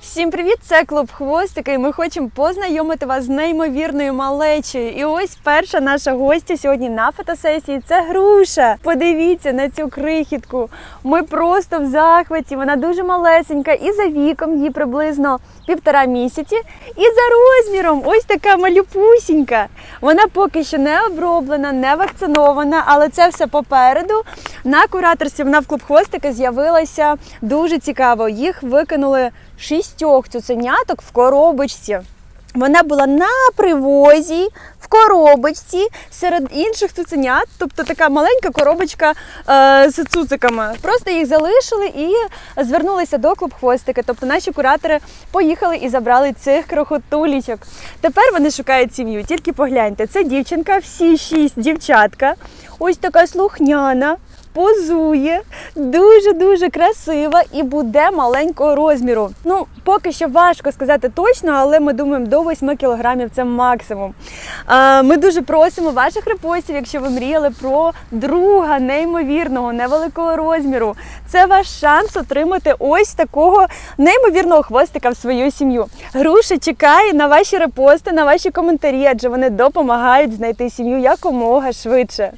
Всім привіт! Це клуб Хвостики. і Ми хочемо познайомити вас з неймовірною малечею. І ось перша наша гостя сьогодні на фотосесії. Це груша. Подивіться на цю крихітку. Ми просто в захваті. Вона дуже малесенька, і за віком їй приблизно півтора місяці. І за розміром ось така малюпусінька. Вона поки що не оброблена, не вакцинована, але це все попереду. На кураторстві в клуб хвостики з'явилася дуже цікаво. Їх викинули шістьох цуценяток в коробочці. Вона була на привозі в коробочці серед інших цуценят, тобто така маленька коробочка е, з цуциками. Просто їх залишили і звернулися до клуб хвостики. Тобто наші куратори поїхали і забрали цих крохотулічок. Тепер вони шукають сім'ю. Тільки погляньте, це дівчинка, всі шість дівчатка. Ось така слухняна. Позує, дуже-дуже красива і буде маленького розміру. Ну, поки що важко сказати точно, але ми думаємо, до 8 кілограмів це максимум. Ми дуже просимо ваших репостів, якщо ви мріяли про друга неймовірного, невеликого розміру. Це ваш шанс отримати ось такого неймовірного хвостика в свою сім'ю. Груша чекає на ваші репости, на ваші коментарі, адже вони допомагають знайти сім'ю якомога швидше.